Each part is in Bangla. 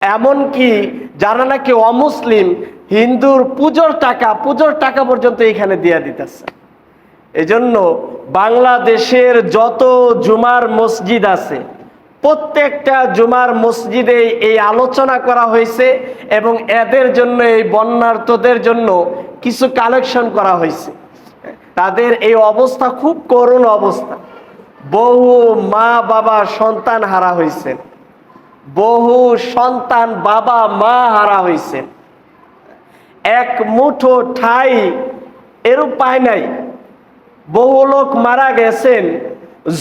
এমনকি যারা নাকি অমুসলিম, হিন্দুর পুজোর টাকা পুজোর টাকা পর্যন্ত এখানে দিয়ে দিতেছে। এজন্য বাংলাদেশের যত জুমার মসজিদ আছে, প্রত্যেকটা জুমার মসজিদে এই আলোচনা করা হয়েছে এবং এদের জন্য, এই বন্যার্থদের জন্য কিছু কালেকশন করা হয়েছে। তাদের এই অবস্থা খুব করুণ অবস্থা। বহু মা বাবা সন্তান হারা হয়েছেন। বহু সন্তান বাবা, মা হারা হয়েছেন এক মুঠো ঠাই এরূপ পায় নাই। বহু লোক মারা গেছেন।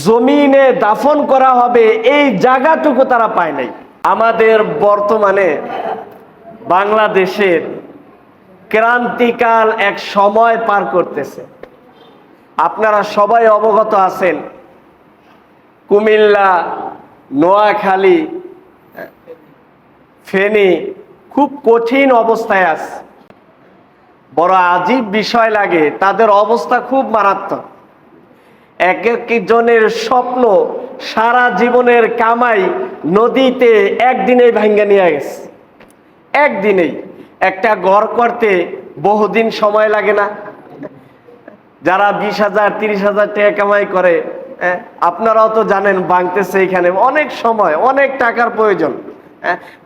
জমিনে দাফন করা হবে, এই জায়গাটুকু তারা পায় নাই। আমাদের বর্তমানে বাংলাদেশের ক্রান্তিকাল এক সময় পার করতেছে। আপনারা সবাই অবগত আছেন, কুমিল্লা, নোয়াখালী ফেনী খুব কঠিন অবস্থায় আছে। বড় আজীব বিষয় লাগে তাদের অবস্থা খুব মারাত্মক। এক একজনের স্বপ্ন সারা জীবনের কামাই নদীতে একদিনেই ভাঙ্গা নিয়ে গেছে। একদিনেই। একটা ঘর করতে বহুদিন সময় লাগে না। যারা বিশ হাজার তিরিশ হাজার টাকা কামাই করে হ্যাঁ, আপনারাও তো জানেন ভাঙতেছে এখানে অনেক সময় অনেক টাকার প্রয়োজন।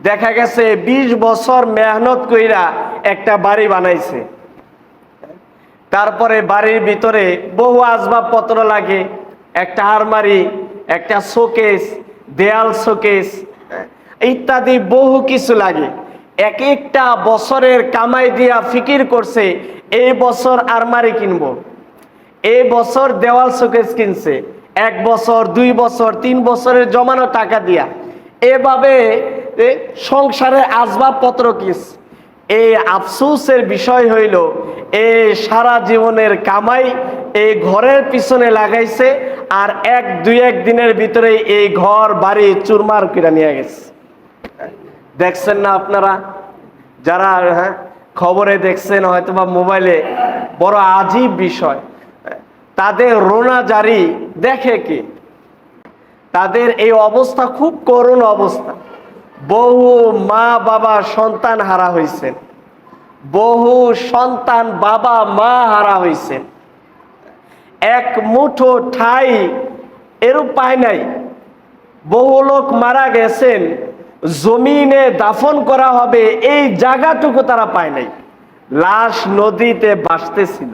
দেখা গেছে ২০ বছর মেহনত কইরা একটা বাড়ি বানাইছে। তারপরে বাড়ির ভিতরে বহু আসবাবপত্র লাগে, একটা আলমারি, একটা শোকেস, দেয়াল শোকেস ইত্যাদি বহু কিছু লাগে। এক একটা বছরের কামাই দিয়া ফিকির করছে, এই বছর আলমারি কিনব, এই বছর দেওয়াল শোকেস কিনছে, এক বছর, দুই বছর, তিন বছরের জমানো টাকা দিয়া। এভাবে এ, সংসারে আসবাবপত্র কিস এই আফসোসের বিষয় হইল এ সারা জীবনের কামাই এই ঘরের পিছনে লাগাইছে আর এক দুই এক দিনের ভিতরে এই ঘর বাড়ি চুরমার কিনা নিয়ে গেছে। দেখছেন না আপনারা? যারা হ্যাঁ খবরে দেখছেন হয়তো বা মোবাইলে বড় আজীব বিষয়। তাদের রোনা জারি দেখে কি? তাদের এই অবস্থা খুব করুণ অবস্থা। বহু মা বাবা সন্তান হারা হয়েছেন বহু সন্তান বাবা মা হারা হয়েছেন এক মুঠো ঠাই এরূপ পায় নাই। বহু লোক মারা গেছেন, জমিনে দাফন করা হবে এই জায়গাটুকু তারা পায় নাই। লাশ নদীতে ভাসতেছিল।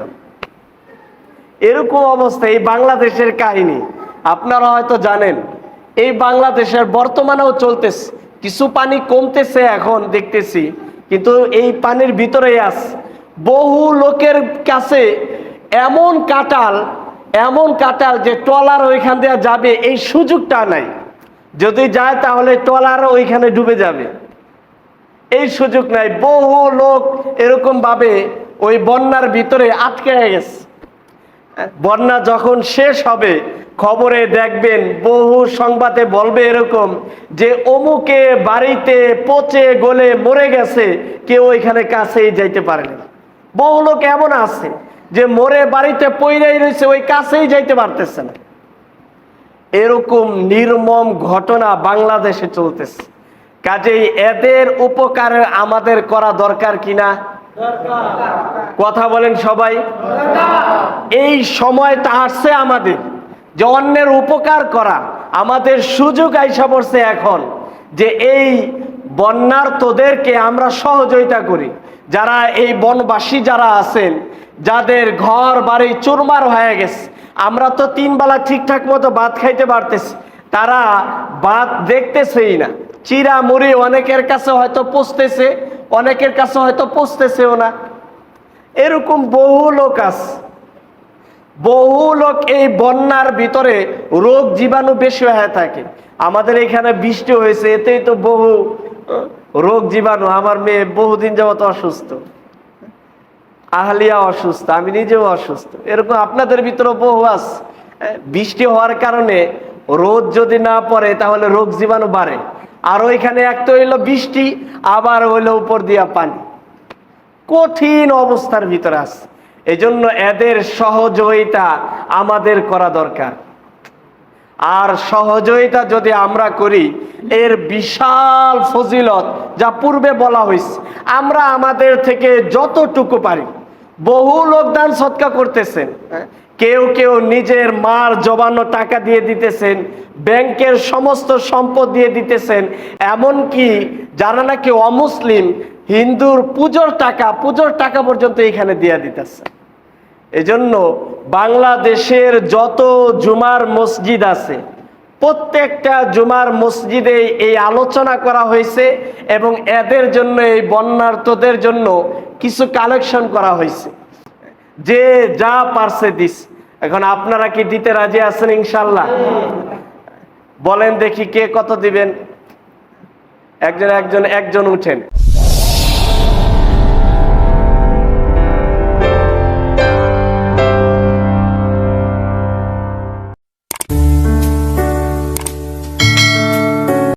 এরকম অবস্থা এই বাংলাদেশের কাহিনী। আপনারা হয়তো জানেন, এই বাংলাদেশের বর্তমানেও চলতেছে। কিছু পানি কমতেছে এখন, দেখতেছি। কিন্তু এই পানির ভিতরেই আস বহু লোকের কাছে এমন কাটাল এমন কাটাল যে ট্রলার ওইখান দিয়ে যাবে, এই সুযোগটা নাই। যদি যায় তাহলে ট্রলার ওইখানে ডুবে যাবে। এই সুযোগ নাই। বহু লোক এরকম ভাবে ওই বন্যার ভিতরে আটকে গেছে। বন্যা যখন শেষ হবে খবরে দেখবেন বহু সংবাদে বলবে এরকম যে অমুকে বাড়িতে পচে গলে মরে গেছে কেউ এখানে কাছেই যাইতে পারেনি বহু লোক এমন আছে যে মরে বাড়িতে পইরাই রয়েছে ওই কাছেই যাইতে পারতেছে না। এরকম নির্মম ঘটনা বাংলাদেশে চলতেছে। কাজেই এদের উপকারে আমাদের করা দরকার কিনা? কথা বলেন সবাই। এই সময়টা আসছে আমাদের। যে অন্যের উপকার করা আমাদের সুযোগ আইসা পড়ছে এখন যে এই বন্যার্থদেরকে আমরা সহযোগিতা করি। যারা এই বনবাসী যারা আছেন, যাদের ঘর, বাড়ি চুরমার হয়ে গেছে, আমরা তো তিন বেলা ঠিকঠাক মতো ভাত খাইতে পারতেছি, তারা ভাত দেখতেছেই না। চিরা মুড়ি অনেকের কাছে হয়তো পুষতেছে অনেকের কাছে হয়তো পুষতেছেও না। এরকম বহু লোক আছে। বহু লোক এই বন্যার ভিতরে রোগ জীবাণু বেশি হয়ে থাকে। আমাদের এখানে বৃষ্টি হয়েছে, এতেই তো বহু রোগ জীবাণু। আমার মেয়ে বহুদিন যাবত অসুস্থ। আহলিয়া অসুস্থ, আমি নিজেও অসুস্থ। এরকম আপনাদের ভিতরে বহু আছে। বৃষ্টি হওয়ার কারণে রোদ যদি না পড়ে, তাহলে রোগ জীবাণু বাড়ে। আর ওইখানে এক তো হইল বৃষ্টি, আবার হইল উপর দিয়া পানি। কঠিন অবস্থার ভিতরে আছে। এজন্য এদের সহযোগিতা আমাদের করা দরকার। আর সহযোগিতা যদি আমরা করি, এর বিশাল ফজিলত যা পূর্বে বলা হয়েছে আমরা আমাদের থেকে যতটুকু পারি। বহু লোক দান সৎকা করতেছেন? কেউ কেউ নিজের মার জবানো টাকা দিয়ে দিতেছেন, ব্যাংকের সমস্ত সম্পদ দিয়ে দিতেছেন, এমনকি যারা নাকি অমুসলিম, হিন্দুর পুজোর টাকা পুজোর টাকা পর্যন্ত এখানে দিয়ে দিতেছে। এজন্য বাংলাদেশের যত জুমার মসজিদ আছে, প্রত্যেকটা জুমার মসজিদে এই আলোচনা করা হয়েছে এবং এদের জন্য, এই বন্যার্থদের জন্য কিছু কালেকশন করা হয়েছে। যে যা পারছে দিস। এখন আপনারা কি দিতে রাজি আছেন ইনশাল্লাহ? বলেন দেখি কে কত দিবেন? একজন একজন একজন উঠেন।